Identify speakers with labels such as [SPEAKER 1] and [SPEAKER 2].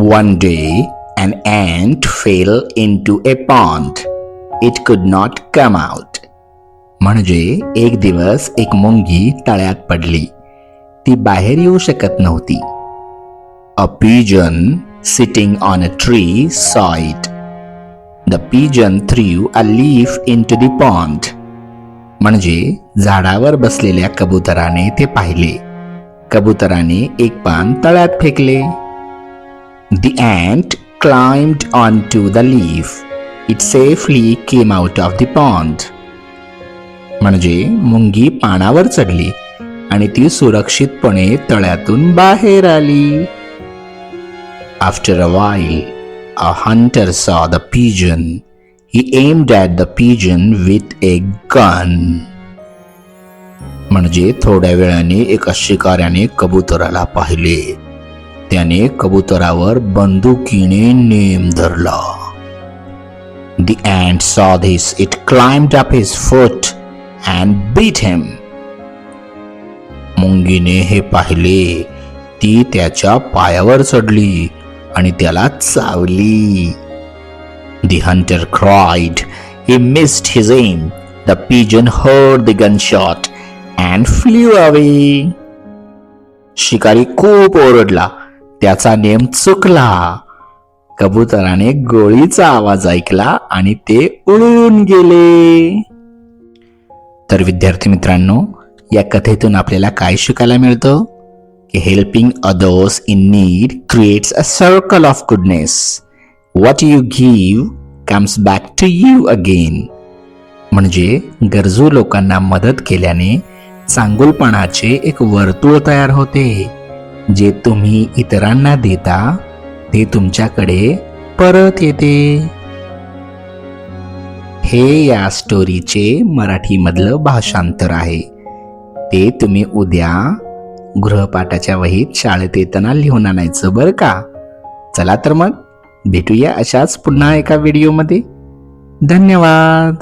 [SPEAKER 1] One day, an ant fell into a pond. It could not come out. म्हणजे एक दिवस एक मुंगी तळ्यात पडली ती बाहेर येऊ शकत नव्हती a pigeon sitting on a tree saw it the pigeon threw a leaf into the pond म्हणजे झाडावर बसलेल्या कबुतराने ते पाहिले कबुतराने एक पान तळ्यात फेकले The ant climbed onto the leaf. It safely came out of the pond. म्हणजे मुंगी पानावर चढली आणि ती सुरक्षितपणे तळ्यातून बाहेर आली after a while a hunter saw the pigeon he aimed at the pigeon with a gun म्हणजे थोड्या वेळाने एका शिकाऱ्याने कबुतराला पाहिले त्याने कबुतरावर बंदुकीने नेम धरला The ant saw this. It climbed up his foot and beat him. मुंगीने हे पाहिले ती त्याच्या पायावर चढली आणि त्याला चावली The hunter cried. He missed his aim. The pigeon heard the gunshot and flew away. शिकारी खूप ओरडला त्याचा नेम चुकला. कबुतराने गोळीचा आवाज ऐकला आणि ते उडून गेले. तर विद्यार्थी मित्रांनो या कथेतून आपल्याला काय शिकायला मिळतं? की helping others in need creates a circle of goodness what you give comes back to you again म्हणजे गरजू लोकांना मदत केल्याने चांगुलपणाचे एक वर्तुळ तयार होते. जे तुम्ही इतरांना देता ते तुमच्याकडे परत येते. हे या स्टोरीचे मराठीमधलं भाषांतर आहे. ते तुम्ही उद्या गृहपाठाच्या वहीत शाळेत येताना लिहून आणायचं बरं का? चला तर मग भेटूया अशाच पुन्हा एका व्हिडिओमध्ये धन्यवाद!